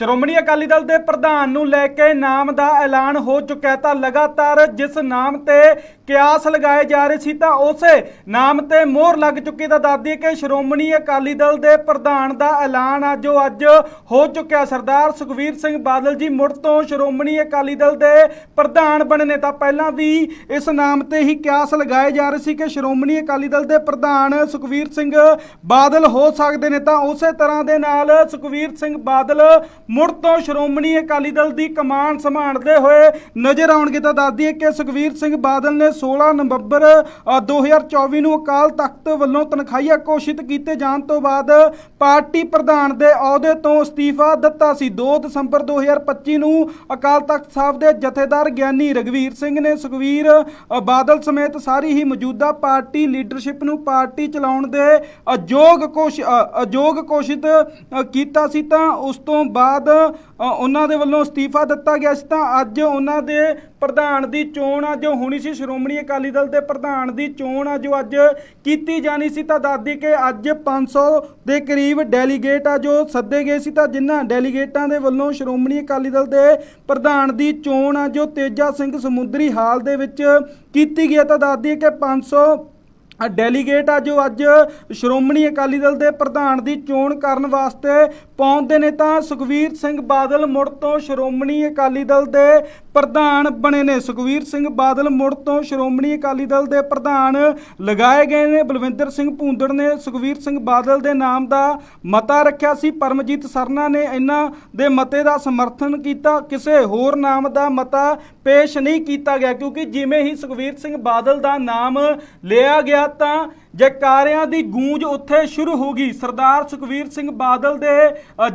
ਸ਼੍ਰੋਮਣੀ ਅਕਾਲੀ ਦਲ ਦੇ ਪ੍ਰਧਾਨ ਨੂੰ ਲੈ ਕੇ ਨਾਮ ਦਾ ਐਲਾਨ ਹੋ ਚੁੱਕਿਆ ਤਾਂ ਲਗਾਤਾਰ ਜਿਸ ਨਾਮ ਤੇ ਕਿਆਸ ਲਗਾਏ ਜਾ ਰਹੇ ਸੀ ਤਾਂ ਉਸੇ ਨਾਮ ਤੇ ਮੋਹਰ ਲੱਗ ਚੁੱਕੀ ਤਾਂ ਦੱਸਦੀ ਕਿ ਸ਼੍ਰੋਮਣੀ ਅਕਾਲੀ ਦਲ ਦੇ ਪ੍ਰਧਾਨ ਦਾ ਐਲਾਨ ਆ ਜੋ ਅੱਜ ਹੋ ਚੁੱਕਿਆ ਸਰਦਾਰ ਸੁਖਵੀਰ ਸਿੰਘ ਬਾਦਲ ਜੀ ਮੁੜ ਤੋਂ ਸ਼੍ਰੋਮਣੀ ਅਕਾਲੀ ਦਲ ਦੇ ਪ੍ਰਧਾਨ ਬਣੇ ਨੇ। ਤਾਂ ਪਹਿਲਾਂ ਵੀ ਇਸ ਨਾਮ ਤੇ ਹੀ ਕਿਆਸ ਲਗਾਏ ਜਾ ਰਹੇ ਸੀ ਕਿ ਸ਼੍ਰੋਮਣੀ ਅਕਾਲੀ ਦਲ ਦੇ ਪ੍ਰਧਾਨ ਸੁਖਵੀਰ ਸਿੰਘ ਬਾਦਲ ਹੋ ਸਕਦੇ ਨੇ। ਤਾਂ ਉਸੇ ਤਰ੍ਹਾਂ ਦੇ ਨਾਲ ਸੁਖਵੀਰ ਸਿੰਘ ਬਾਦਲ ਮੁੜ ਤੋਂ ਸ਼੍ਰੋਮਣੀ ਅਕਾਲੀ ਦਲ ਦੀ ਕਮਾਨ ਸੰਭਾਲਦੇ ਹੋਏ ਨਜ਼ਰ ਆਉਣਗੇ ਤਾਂ ਦੱਸਦੀ ਦਈਏ ਕਿ ਸੁਖਵੀਰ ਸਿੰਘ ਬਾਦਲ ਨੇ 16 ਨਵੰਬਰ ਅ, 2024 ਨੂੰ ਅਕਾਲ ਤਖਤ ਵੱਲੋਂ ਤਨਖਾਹੀਆ ਘੋਸ਼ਿਤ ਕੀਤੇ ਜਾਣ ਤੋਂ ਬਾਅਦ ਪਾਰਟੀ ਪ੍ਰਧਾਨ ਦੇ ਅਹੁਦੇ ਤੋਂ ਅਸਤੀਫਾ ਦਿੱਤਾ ਸੀ। 2 ਦਸੰਬਰ 2025 ਨੂੰ ਅਕਾਲ ਤਖਤ ਸਾਹਿਬ ਦੇ ਜਥੇਦਾਰ ਗਿਆਨੀ ਰਗਵੀਰ ਸਿੰਘ ਨੇ ਸੁਖਵੀਰ ਬਾਦਲ ਸਮੇਤ ਸਾਰੀ ਹੀ ਮੌਜੂਦਾ ਪਾਰਟੀ ਲੀਡਰਸ਼ਿਪ ਨੂੰ ਪਾਰਟੀ ਚਲਾਉਣ ਦੇ ਅਯੋਗ ਕੋਸ਼ ਅਯੋਗ ਘੋਸ਼ਿਤ ਕੀਤਾ ਸੀ ਤਾਂ ਉਸ ਤੋਂ ਬਾਅਦ ਅ, ਉਹਨਾਂ ਦੇ ਵੱਲੋਂ ਅਸਤੀਫਾ ਦਿੱਤਾ ਗਿਆ ਸੀ ਤਾਂ ਅੱਜ ਉਹਨਾਂ ਦੇ ਪ੍ਰਧਾਨ ਦੀ ਚੋਣ ਆ ਜੋ ਹੋਣੀ ਸੀ। ਸ਼੍ਰੋਮਣੀ ਅਕਾਲੀ ਦਲ ਦੇ ਪ੍ਰਧਾਨ ਦੀ ਚੋਣ ਆ ਜੋ ਅੱਜ ਕੀਤੀ ਜਾਣੀ ਸੀ। ਤਾਂ ਦੱਸਦੀ ਕਿ ਅੱਜ 500 ਦੇ ਕਰੀਬ ਡੈਲੀਗੇਟ ਆ ਜੋ ਸੱਦੇ ਗਏ ਸੀ। ਤਾਂ ਜਿਨ੍ਹਾਂ ਡੈਲੀਗੇਟਾਂ ਦੇ ਵੱਲੋਂ ਸ਼੍ਰੋਮਣੀ ਅਕਾਲੀ ਦਲ ਦੇ ਪ੍ਰਧਾਨ ਦੀ ਚੋਣ ਆ ਜੋ ਤੇਜਾ ਸਿੰਘ ਸਮੁੰਦਰੀ ਹਾਲ ਦੇ ਵਿੱਚ ਕੀਤੀ ਗਈ ਆ। ਤਾਂ ਦੱਸਦੀ ਕਿ 500 ਆ ਡੈਲੀਗੇਟ ਆ ਜੋ ਅੱਜ ਸ਼੍ਰੋਮਣੀ ਅਕਾਲੀ ਦਲ ਦੇ ਪ੍ਰਧਾਨ ਦੀ ਚੋਣ ਕਰਨ ਵਾਸਤੇ ਪਹੁੰਚਦੇ ਨੇ ਤਾਂ ਸੁਖਵੀਰ ਸਿੰਘ ਬਾਦਲ ਮੁੜ ਤੋਂ ਸ਼੍ਰੋਮਣੀ ਅਕਾਲੀ ਦਲ ਦੇ ਪ੍ਰਧਾਨ ਬਣੇ ਨੇ। ਸੁਖਵੀਰ ਸਿੰਘ ਬਾਦਲ ਮੁੜ ਤੋਂ ਸ਼੍ਰੋਮਣੀ ਅਕਾਲੀ ਦਲ ਦੇ ਪ੍ਰਧਾਨ ਲਗਾਏ ਗਏ ਨੇ। ਬਲਵਿੰਦਰ ਸਿੰਘ ਭੂੰਦੜ ਨੇ ਸੁਖਵੀਰ ਸਿੰਘ ਬਾਦਲ ਦੇ ਨਾਮ ਦਾ ਮਤਾ ਰੱਖਿਆ ਸੀ। ਪਰਮਜੀਤ ਸਰਨਾ ਨੇ ਇਹਨਾਂ ਦੇ ਮਤੇ ਦਾ ਸਮਰਥਨ ਕੀਤਾ। ਕਿਸੇ ਹੋਰ ਨਾਮ ਦਾ ਮਤਾ ਪੇਸ਼ ਨਹੀਂ ਕੀਤਾ ਗਿਆ, ਕਿਉਂਕਿ ਜਿਵੇਂ ਹੀ ਸੁਖਵੀਰ ਸਿੰਘ ਬਾਦਲ ਦਾ ਨਾਮ ਲਿਆ ਗਿਆ ਤਾਂ ਜੈਕਾਰਿਆਂ ਦੀ ਗੂੰਜ ਉੱਥੇ ਸ਼ੁਰੂ ਹੋ ਗਈ। ਸਰਦਾਰ ਸੁਖਵੀਰ ਸਿੰਘ ਬਾਦਲ ਦੇ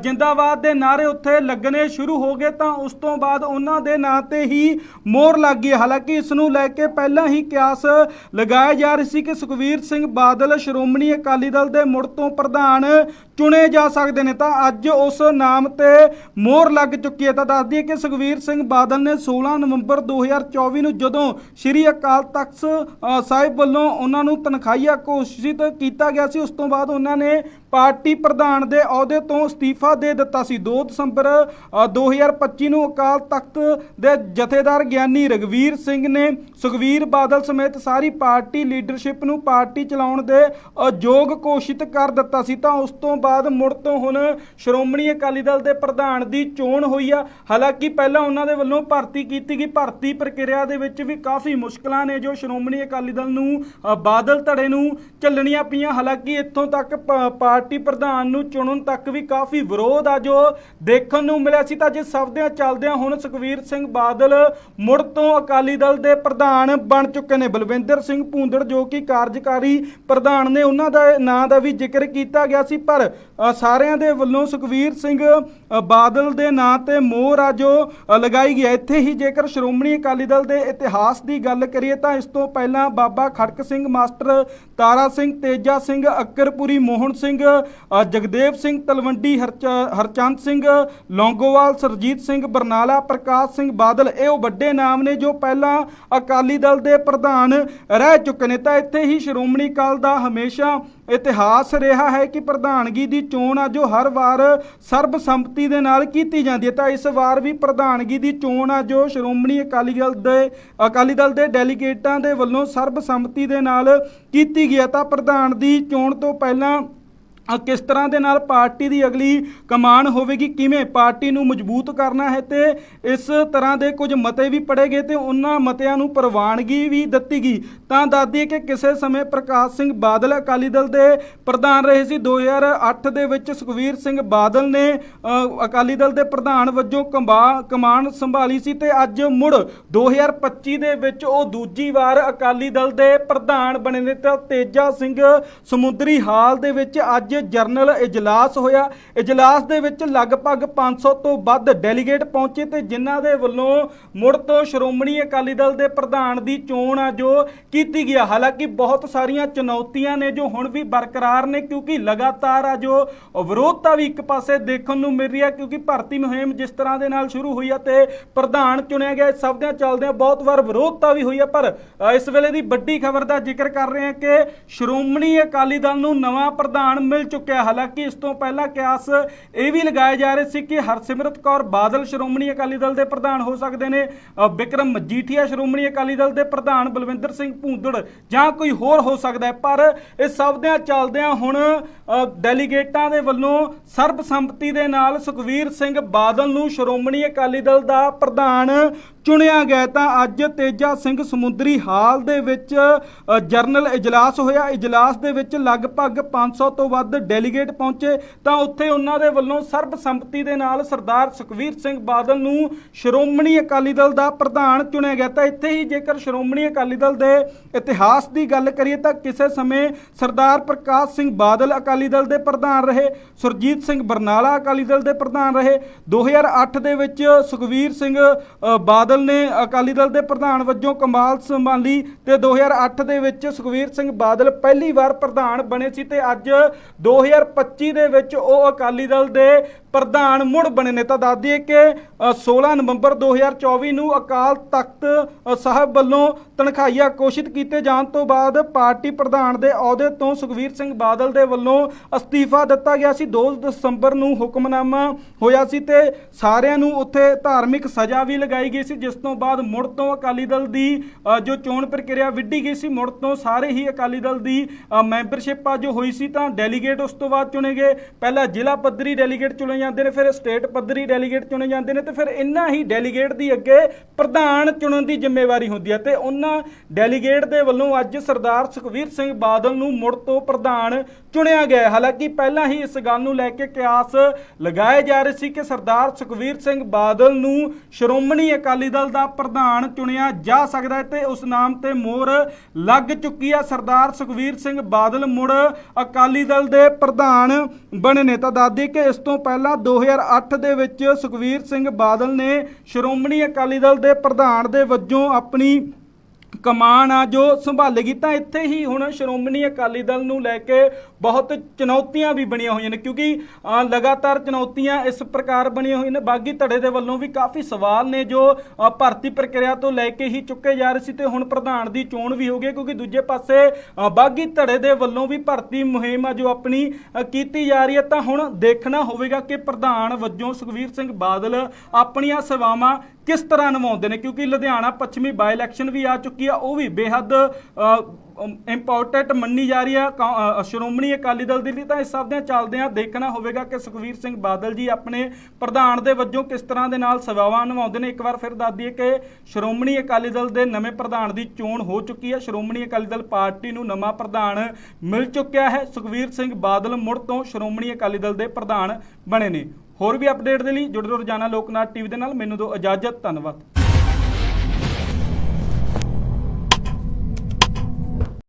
ਜਿੰਦਾਬਾਦ ਦੇ ਨਾਰੇ ਉੱਥੇ ਲੱਗਣੇ ਸ਼ੁਰੂ ਹੋ ਗਏ ਤਾਂ ਉਸ ਤੋਂ ਬਾਅਦ ਉਹਨਾਂ ਦੇ ਨਾਂ ਤੇ ਹੀ ਮੋਹਰ ਲੱਗ ਗਈ। ਹਾਲਾਂਕਿ ਇਸ ਨੂੰ ਲੈ ਕੇ ਪਹਿਲਾਂ ਹੀ ਕਿਆਸ ਲਗਾਇਆ ਜਾ ਰਿਹਾ ਸੀ ਕਿ ਸੁਖਵੀਰ ਸਿੰਘ ਬਾਦਲ ਸ਼੍ਰੋਮਣੀ ਅਕਾਲੀ ਦਲ ਦੇ ਮੁੜ ਤੋਂ ਪ੍ਰਧਾਨ ਚੁਣੇ ਜਾ ਸਕਦੇ ਨੇ। ਤਾਂ ਅੱਜ ਉਸ ਨਾਮ ਤੇ ਮੋਹਰ ਲੱਗ ਚੁੱਕੀ ਹੈ। ਤਾਂ ਦੱਸ ਦਈਏ ਕਿ ਸੁਖਵੀਰ ਸਿੰਘ ਬਾਦਲ ਨੇ 16 ਨਵੰਬਰ 2024 ਨੂੰ ਜਦੋਂ ਸ੍ਰੀ ਅਕਾਲ ਤਖਤ ਸਾਹਿਬ ਵੱਲੋਂ ਉਹਨਾਂ ਨੂੰ ਤਨਖਾਹੀਆ ਘੋਸ਼ਿਤ ਕੀਤਾ ਗਿਆ ਸੀ ਉਸ ਤੋਂ ਬਾਅਦ ਉਹਨਾਂ ਨੇ ਪਾਰਟੀ ਪ੍ਰਧਾਨ ਦੇ ਅਹੁਦੇ ਤੋਂ ਅਸਤੀਫਾ ਦੇ ਦਿੱਤਾ ਸੀ। 2 ਦਸੰਬਰ ਅ, 2025 ਨੂੰ ਅਕਾਲ ਤਖਤ ਦੇ ਜਥੇਦਾਰ ਗਿਆਨੀ ਰਗਵੀਰ ਸਿੰਘ ਨੇ ਸੁਖਵੀਰ ਬਾਦਲ ਸਮੇਤ ਸਾਰੀ ਪਾਰਟੀ ਲੀਡਰਸ਼ਿਪ ਨੂੰ ਪਾਰਟੀ ਚਲਾਉਣ ਦੇ ਯੋਗ ਘੋਸ਼ਿਤ ਕਰ ਦਿੱਤਾ ਸੀ। ਤਾਂ ਉਸ ਤੋਂ ਬਾਅਦ ਮੁੜ ਤੋਂ ਹੁਣ ਸ਼੍ਰੋਮਣੀ ਅਕਾਲੀ ਦਲ ਦੇ ਪ੍ਰਧਾਨ ਦੀ ਚੋਣ ਹੋਈ ਆ। ਹਾਲਾਂਕਿ ਪਹਿਲਾਂ ਉਹਨਾਂ ਦੇ ਵੱਲੋਂ ਭਰਤੀ ਕੀਤੀ ਗਈ। ਭਰਤੀ ਪ੍ਰਕਿਰਿਆ ਦੇ ਵਿੱਚ ਵੀ ਕਾਫੀ ਮੁਸ਼ਕਲਾਂ ਨੇ ਜੋ ਸ਼੍ਰੋਮਣੀ ਅਕਾਲੀ ਦਲ ਨੂੰ ਬਾਦਲ ਧੜੇ ਨੂੰ ਝੱਲਣੀਆਂ ਪਈਆਂ। ਹਾਲਾਂਕਿ ਇੱਥੋਂ ਤੱਕ ਪ- ਪਾਰਟੀ ਪ੍ਰਧਾਨ ਨੂੰ ਚੁਣਨ ਤੱਕ ਵੀ ਕਾਫੀ ਵਿਰੋਧ ਆ ਜੋ ਦੇਖਣ ਨੂੰ ਮਿਲਿਆ ਸੀ ਤਾਂ ਜੇ ਸਬਦਿਆਂ ਚੱਲਦਿਆਂ ਹੁਣ ਸੁਖਵੀਰ ਸਿੰਘ ਬਾਦਲ ਮੁੜ ਤੋਂ ਅਕਾਲੀ ਦਲ ਦੇ ਪ੍ਰਧਾਨ ਬਣ ਚੁੱਕੇ ਨੇ। ਬਲਵਿੰਦਰ ਸਿੰਘ ਭੂੰਦੜ ਜੋ ਕਿ ਕਾਰਜਕਾਰੀ ਪ੍ਰਧਾਨ ਨੇ, ਉਹਨਾਂ ਦਾ ਨਾਂ ਦਾ ਵੀ ਜ਼ਿਕਰ ਕੀਤਾ ਗਿਆ ਸੀ, ਪਰ ਸਾਰਿਆਂ ਦੇ ਵੱਲੋਂ ਸੁਖਵੀਰ ਸਿੰਘ ਬਾਦਲ ਦੇ ਨਾਂ ਤੇ ਮੋਹਰ ਆ ਜੋ ਲਗਾਈ ਗਈ ਹੈ। ਇੱਥੇ ਹੀ ਜੇਕਰ ਸ਼੍ਰੋਮਣੀ ਅਕਾਲੀ ਦਲ ਦੇ ਇਤਿਹਾਸ ਦੀ ਗੱਲ ਕਰੀਏ ਤਾਂ ਇਸ ਤੋਂ ਪਹਿਲਾਂ ਬਾਬਾ ਖੜਕ ਸਿੰਘ, ਮਾਸਟਰ ਤਾਰਾ ਸਿੰਘ, ਤੇਜਾ ਸਿੰਘ, ਅੱਕਰਪੁਰੀ ਮੋਹਨ ਸਿੰਘ ਜਗਦੇਵ ਸਿੰਘ ਤਲਵੰਡੀ, ਹਰਚ- ਹਰਚੰਦ ਸਿੰਘ, ਲੌਂਗੋਵਾਲ, ਸਰਜੀਤ ਸਿੰਘ, ਬਰਨਾਲਾ, ਪ੍ਰਕਾਸ਼ ਸਿੰਘ ਬਾਦਲ, ਇਹ ਉਹ ਵੱਡੇ ਨਾਮ ਨੇ ਜੋ ਪਹਿਲਾਂ ਅਕਾਲੀ ਦਲ ਦੇ ਪ੍ਰਧਾਨ ਰਹਿ ਚੁੱਕੇ ਨੇ। ਤਾਂ ਇੱਥੇ ਹੀ ਸ਼੍ਰੋਮਣੀ ਅਕਾਲ ਦਾ ਹਮੇਸ਼ਾ ਇਤਿਹਾਸ ਰਿਹਾ ਹੈ ਕਿ ਪ੍ਰਧਾਨਗੀ ਦੀ ਚੋਣ ਆ ਜੋ ਹਰ ਵਾਰ ਸਰਬਸੰਮਤੀ ਦੇ ਨਾਲ ਕੀਤੀ ਜਾਂਦੀ ਹੈ। ਤਾਂ ਇਸ ਵਾਰ ਵੀ ਪ੍ਰਧਾਨਗੀ ਦੀ ਚੋਣ ਆ ਜੋ ਸ਼੍ਰੋਮਣੀ ਅਕਾਲੀ ਦਲ ਦੇ, ਅਕਾਲੀ ਦਲ ਦੇ ਡੈਲੀਗੇਟਾਂ ਦੇ ਵੱਲੋਂ ਸਰਬਸੰਮਤੀ ਦੇ ਨਾਲ ਕੀਤੀ ਗਈ ਹੈ। ਤਾਂ ਪ੍ਰਧਾਨ ਦੀ ਚੋਣ ਤੋਂ ਪਹਿਲਾਂ ਕਿਸ ਤਰ੍ਹਾਂ ਦੇ ਨਾਲ ਪਾਰਟੀ ਦੀ ਅਗਲੀ ਕਮਾਨ ਹੋਵੇਗੀ, ਕਿਵੇਂ ਪਾਰਟੀ ਨੂੰ ਮਜ਼ਬੂਤ ਕਰਨਾ ਹੈ ਤੇ ਇਸ ਤਰ੍ਹਾਂ ਦੇ ਕੁਝ ਮਤੇ ਵੀ ਪੜੇ ਗਏ ਤੇ ਉਹਨਾਂ ਮਤਿਆਂ ਨੂੰ ਪ੍ਰਵਾਨਗੀ ਵੀ ਦਿੱਤੀ ਗਈ। ਤਾਂ ਦੱਸਦੀ ਕਿ ਕਿਸੇ ਸਮੇਂ ਪ੍ਰਕਾਸ਼ ਸਿੰਘ ਬਾਦਲ ਅਕਾਲੀ ਦਲ ਦੇ ਪ੍ਰਧਾਨ ਰਹੇ ਸੀ। 2008 ਦੇ ਵਿੱਚ ਸੁਖਵੀਰ ਸਿੰਘ ਬਾਦਲ ਨੇ ਅਕਾਲੀ ਦਲ ਦੇ ਪ੍ਰਧਾਨ ਵਜੋਂ ਕੰਬਾ ਕਮਾਨ ਸੰਭਾਲੀ ਸੀ ਤੇ ਅੱਜ ਮੁੜ 2025 ਦੇ ਵਿੱਚ ਉਹ ਦੂਜੀ ਵਾਰ ਅਕਾਲੀ ਦਲ ਦੇ ਪ੍ਰਧਾਨ ਬਣੇ ਨੇ ਤਾਂ ਤੇਜਾ ਸਿੰਘ ਸਮੁੰਦਰੀ ਹਾਲ ਦੇ ਵਿੱਚ ਅੱਜ ਜਰਨਲ ਇਜਲਾਸ ਹੋਇਆ। ਇਜਲਾਸ ਦੇ ਵਿੱਚ ਲਗਭਗ 500 ਤੋਂ ਵੱਧ ਡੈਲੀਗੇਟ ਪਹੁੰਚੇ ਤੇ ਜਿਨ੍ਹਾਂ ਦੇ ਵੱਲੋਂ ਮੁੜ ਤੋਂ ਸ਼੍ਰੋਮਣੀ ਅਕਾਲੀ ਦਲ ਦੇ ਪ੍ਰਧਾਨ ਦੀ ਚੋਣ ਆ ਜੋ ਕੀਤੀ ਗਿਆ। ਹਾਲਾਂਕਿ ਬਹੁਤ ਸਾਰੀਆਂ ਚੁਣੌਤੀਆਂ ਨੇ ਜੋ ਹੁਣ ਵੀ ਬਰਕਰਾਰ ਨੇ ਕਿਉਂਕਿ ਲਗਾਤਾਰ ਆ ਜੋ ਵਿਰੋਧਤਾ ਵੀ ਇੱਕ ਪਾਸੇ ਦੇਖਣ ਨੂੰ ਮਿਲ ਰਹੀ ਹੈ ਕਿਉਂਕਿ ਭਰਤੀ ਮੁਹਿੰਮ ਜਿਸ ਤਰ੍ਹਾਂ ਦੇ ਨਾਲ ਸ਼ੁਰੂ ਹੋਈ ਹੈ ਤੇ ਪ੍ਰਧਾਨ ਚੁਣਿਆ ਗਿਆ ਇਸ ਸਭ ਦੇ ਚੱਲਦਿਆਂ। ਬਹੁਤ ਵਾਰ ਵਿਰੋਧਤਾ ਵੀ ਹੋਈ ਹੈ ਪਰ ਇਸ ਵੇਲੇ ਦੀ ਵੱਡੀ ਖਬਰ ਦਾ ਜ਼ਿਕਰ ਕਰ ਰਹੇ ਹਾਂ ਕਿ ਸ਼੍ਰੋਮਣੀ ਅਕਾਲੀ ਦਲ ਨੂੰ ਨਵਾਂ ਪ੍ਰਧਾਨ ਮਿਲ ਚੁੱਕਿਆ। ਹਾਲਾਂਕਿ ਇਸ ਤੋਂ ਪਹਿਲਾਂ ਕਿਆਸ ਇਹ ਵੀ ਲਗਾਏ ਜਾ ਰਹੇ ਸੀ ਕਿ ਹਰਸਿਮਰਤ ਕੌਰ ਬਾਦਲ ਸ਼੍ਰੋਮਣੀ ਅਕਾਲੀ ਦਲ ਦੇ ਪ੍ਰਧਾਨ ਹੋ ਸਕਦੇ ਨੇ। ਅ, ਵਿਕਰਮ ਮਜੀਠੀਆ ਸ਼੍ਰੋਮਣੀ ਅਕਾਲੀ ਦਲ ਦੇ ਪ੍ਰਧਾਨ ਬਲਵਿੰਦਰ ਸਿੰਘ ਭੂੰਦੜ ਜਾਂ ਕੋਈ ਹੋਰ ਹੋ ਸਕਦਾ ਹੈ। ਪਰ ਇਹ ਸਭ ਦੇ ਚੱਲਦਿਆਂ ਹੁਣ ਅ, ਡੈਲੀਗੇਟਾਂ ਦੇ ਵੱਲੋਂ ਸਰਬਸੰਮਤੀ ਦੇ ਨਾਲ ਸੁਖਵੀਰ ਸਿੰਘ ਬਾਦਲ ਨੂੰ ਸ਼੍ਰੋਮਣੀ ਅਕਾਲੀ ਦਲ ਦਾ ਪ੍ਰਧਾਨ ਚੁਣਿਆ ਗਿਆ ਤਾਂ ਅੱਜ ਤੇਜਾ ਸਿੰਘ ਸਮੁੰਦਰੀ ਹਾਲ ਦੇ ਵਿੱਚ ਜਰਨਲ ਇਜਲਾਸ ਹੋਇਆ। ਇਜਲਾਸ ਦੇ ਵਿੱਚ ਲਗਭਗ 500 ਤੋਂ ਵੱਧ ਡੈਲੀਗੇਟ ਪਹੁੰਚੇ। ਤਾਂ ਉੱਥੇ ਉਹਨਾਂ ਦੇ ਵੱਲੋਂ ਸਰਬਸੰਮਤੀ ਦੇ ਨਾਲ ਸਰਦਾਰ ਸੁਖਵੀਰ ਸਿੰਘ ਬਾਦਲ ਨੂੰ ਸ਼੍ਰੋਮਣੀ ਅਕਾਲੀ ਦਲ ਦਾ ਪ੍ਰਧਾਨ ਚੁਣਿਆ ਗਿਆ। ਤਾਂ ਇੱਥੇ ਹੀ ਜੇਕਰ ਸ਼੍ਰੋਮਣੀ ਅਕਾਲੀ ਦਲ ਦੇ ਇਤਿਹਾਸ ਦੀ ਗੱਲ ਕਰੀਏ, ਤਾਂ ਕਿਸੇ ਸਮੇਂ ਸਰਦਾਰ ਪ੍ਰਕਾਸ਼ ਸਿੰਘ ਬਾਦਲ ਅਕਾਲੀ ਦਲ ਦੇ ਪ੍ਰਧਾਨ ਰਹੇ। ਸੁਰਜੀਤ ਸਿੰਘ ਬਰਨਾਲਾ ਅਕਾਲੀ ਦਲ ਦੇ ਪ੍ਰਧਾਨ ਰਹੇ। 2008 ਦੇ ਵਿੱਚ ਸੁਖਵੀਰ ਸਿੰਘ ਬਾਦਲ ਬਾਦਲ ਨੇ ਅਕਾਲੀ ਦਲ ਦੇ ਪ੍ਰਧਾਨ ਵਜੋਂ ਕਮਾਲ ਸੰਭਾਲੀ ਤੇ 2008 ਦੇ ਵਿੱਚ ਸੁਖਵੀਰ ਸਿੰਘ ਬਾਦਲ ਪਹਿਲੀ ਵਾਰ ਪ੍ਰਧਾਨ ਬਣੇ ਸੀ ਤੇ ਅੱਜ 2025 ਦੇ ਵਿੱਚ ਉਹ ਅਕਾਲੀ ਦਲ ਦੇ ਪ੍ਰਧਾਨ ਮੁੜ ਬਣੇ ਨੇ। ਤਾਂ ਦੱਸ ਦਈਏ ਕਿ ਅ, 16 ਨਵੰਬਰ 2024 ਨੂੰ ਅਕਾਲ ਤਖਤ ਸਾਹਿਬ ਵੱਲੋਂ ਤਨਖਾਹੀਆ ਘੋਸ਼ਿਤ ਕੀਤੇ ਜਾਣ ਤੋਂ ਬਾਅਦ ਪਾਰਟੀ ਪ੍ਰਧਾਨ ਦੇ ਅਹੁਦੇ ਤੋਂ ਸੁਖਵੀਰ ਸਿੰਘ ਬਾਦਲ ਦੇ ਵੱਲੋਂ ਅਸਤੀਫਾ ਦਿੱਤਾ ਗਿਆ ਸੀ। 2 ਦਸੰਬਰ ਨੂੰ ਹੁਕਮਨਾਮਾ ਹੋਇਆ ਸੀ ਤੇ ਸਾਰਿਆਂ ਨੂੰ ਉੱਥੇ ਧਾਰਮਿਕ ਸਜ਼ਾ ਵੀ ਲਗਾਈ ਗਈ ਸੀ ਜਿਸ ਤੋਂ ਬਾਅਦ ਮੁੜ ਤੋਂ ਅਕਾਲੀ ਦਲ ਦੀ ਜੋ ਚੋਣ ਪ੍ਰਕਿਰਿਆ ਵਿੱਢੀ ਗਈ ਸੀ ਮੁੜ ਤੋਂ ਸਾਰੇ ਹੀ ਅਕਾਲੀ ਦਲ ਦੀ ਮੈਂਬਰਸ਼ਿਪ ਆ ਜੋ ਹੋਈ ਸੀ। ਤਾਂ ਡੈਲੀਗੇਟ ਉਸ ਤੋਂ ਬਾਅਦ ਚੁਣੇ ਗਏ। ਪਹਿਲਾਂ ਜ਼ਿਲ੍ਹਾ ਪੱਧਰੀ ਡੈਲੀਗੇਟ ਚੁਣੇ ਜਾਂਦੇ ਨੇ, ਫਿਰ ਸਟੇਟ ਪੱਧਰੀ ਡੈਲੀਗੇਟ ਚੁਣੇ ਜਾਂਦੇ ਨੇ ਤੇ ਫਿਰ ਇਹਨਾਂ ਹੀ ਡੈਲੀਗੇਟ ਦੀ ਅੱਗੇ ਪ੍ਰਧਾਨ ਚੁਣਨ ਦੀ ਜ਼ਿੰਮੇਵਾਰੀ ਹੁੰਦੀ ਹੈ ਤੇ ਉਹਨਾਂ ਡੈਲੀਗੇਟ ਦੇ ਵੱਲੋਂ ਅੱਜ ਸਰਦਾਰ ਸੁਖਵੀਰ ਸਿੰਘ ਬਾਦਲ ਨੂੰ ਮੁੜ ਤੋਂ ਪ੍ਰਧਾਨ ਚੁਣਿਆ ਗਿਆ ਹਾਲਾਂਕਿ ਪਹਿਲਾਂ ਹੀ ਇਸ ਗੱਲ ਨੂੰ ਲੈ ਕੇ ਕਿਆਸ ਲਗਾਏ ਜਾ ਰਹੇ ਸੀ ਕਿ ਸਰਦਾਰ ਸੁਖਵੀਰ ਸਿੰਘ ਬਾਦਲ ਨੂੰ ਸ਼੍ਰੋਮਣੀ ਅਕਾਲੀ ਦਲ ਦਾ ਪ੍ਰਧਾਨ ਚੁਣਿਆ ਜਾ ਸਕਦਾ ਹੈ ਤੇ ਉਸ ਨਾਮ ਤੇ ਮੋਹਰ ਲੱਗ ਚੁੱਕੀ ਹੈ। ਸਰਦਾਰ ਸੁਖਵੀਰ ਸਿੰਘ ਬਾਦਲ ਮੁੜ ਅਕਾਲੀ ਦਲ ਦੇ ਪ੍ਰਧਾਨ ਬਣੇ ਨੇ। ਤਾਂ ਦੱਸ ਕਿ ਇਸ ਤੋਂ ਪਹਿਲਾਂ 2008 ਦੇ ਵਿੱਚ ਸੁਖਵੀਰ ਸਿੰਘ ਬਾਦਲ ਨੇ ਸ਼੍ਰੋਮਣੀ ਅਕਾਲੀ ਦਲ ਦੇ ਪ੍ਰਧਾਨ ਦੇ ਵਜੋਂ ਆਪਣੀ ਕਮਾਨ ਆ ਜੋ ਸੰਭਾਲੇਗੀ ਤਾਂ ਇੱਥੇ ਹੀ ਹੁਣ ਸ਼੍ਰੋਮਣੀ ਅਕਾਲੀ ਦਲ ਨੂੰ ਲੈ ਕੇ ਬਹੁਤ ਚੁਣੌਤੀਆਂ ਵੀ ਬਣੀਆਂ ਹੋਈਆਂ ਨੇ, ਕਿਉਂਕਿ ਲਗਾਤਾਰ ਚੁਣੌਤੀਆਂ ਇਸ ਪ੍ਰਕਾਰ ਬਣੀਆਂ ਹੋਈਆਂ ਨੇ, ਬਾਗੀ ਧੜੇ ਦੇ ਵੱਲੋਂ ਵੀ ਕਾਫੀ ਸਵਾਲ ਨੇ ਜੋ ਭਰਤੀ ਪ੍ਰਕਿਰਿਆ ਤੋਂ ਲੈ ਕੇ ਹੀ ਚੁੱਕੇ ਜਾ ਰਹੇ ਸੀ ਤੇ ਹੁਣ ਪ੍ਰਧਾਨ ਦੀ ਚੋਣ ਵੀ ਹੋ ਗਈ ਹੈ ਕਿਉਂਕਿ ਦੂਜੇ ਪਾਸੇ ਬਾਗੀ ਧੜੇ ਦੇ ਵੱਲੋਂ ਵੀ ਭਰਤੀ ਮੁਹਿੰਮ ਆ ਜੋ ਆਪਣੀ ਕੀਤੀ ਜਾ ਰਹੀ ਹੈ, ਤਾਂ ਹੁਣ ਦੇਖਣਾ ਹੋਵੇਗਾ ਕਿ ਪ੍ਰਧਾਨ ਵਜੋਂ ਸੁਖਵੀਰ ਸਿੰਘ ਬਾਦਲ ਆਪਣੀਆਂ ਸੇਵਾਵਾਂ ਕਿਸ ਤਰ੍ਹਾਂ ਨਿਭਾਉਂਦੇ ਨੇ? ਕਿਉਂਕਿ ਲੁਧਿਆਣਾ ਪੱਛਮੀ ਬਾਈ ਇਲੈਕਸ਼ਨ ਵੀ ਆ ਚੁੱਕੀ ਆ, ਉਹ ਵੀ ਬੇਹੱਦ ਇੰਪੋਰਟੈਂਟ ਮੰਨੀ ਜਾ ਰਹੀ ਆ। ਕੌ- ਸ਼੍ਰੋਮਣੀ ਅਕਾਲੀ ਦਲ ਦੇ ਲਈ ਤਾਂ ਇਸ ਸਭ ਦੇ ਚੱਲਦਿਆਂ ਦੇਖਣਾ ਹੋਵੇਗਾ ਕਿ ਸੁਖਵੀਰ ਸਿੰਘ ਬਾਦਲ ਜੀ ਆਪਣੇ ਪ੍ਰਧਾਨ ਦੇ ਵਜੋਂ ਕਿਸ ਤਰ੍ਹਾਂ ਦੇ ਨਾਲ ਸੇਵਾਵਾਂ ਨਿਭਾਉਂਦੇ ਨੇ। ਇੱਕ ਵਾਰ ਫਿਰ ਦੱਸ ਦਈਏ ਕਿ ਸ਼੍ਰੋਮਣੀ ਅਕਾਲੀ ਦਲ ਦੇ ਨਵੇਂ ਪ੍ਰਧਾਨ ਦੀ ਚੋਣ ਹੋ ਚੁੱਕੀ ਹੈ ਸ਼੍ਰੋਮਣੀ ਅਕਾਲੀ ਦਲ ਪਾਰਟੀ ਨੂੰ ਨਵਾਂ ਪ੍ਰਧਾਨ ਮਿਲ ਚੁੱਕਿਆ ਹੈ। ਸੁਖਵੀਰ ਸਿੰਘ ਬਾਦਲ ਮੁੜ ਤੋਂ ਸ਼੍ਰੋਮਣੀ ਅਕਾਲੀ ਦਲ ਦੇ ਪ੍ਰਧਾਨ ਬਣੇ ਨੇ। ਹੋਰ ਵੀ ਅਪਡੇਟ ਦੇ ਲਈ ਜੁੜੇ ਰਹੋ ਰੋਜ਼ਾਨਾ ਲੋਕਨਾਥ ਟੀਵੀ ਦੇ ਨਾਲ। ਮੈਨੂੰ ਦਿਓ ਇਜਾਜ਼ਤ। ਧੰਨਵਾਦ।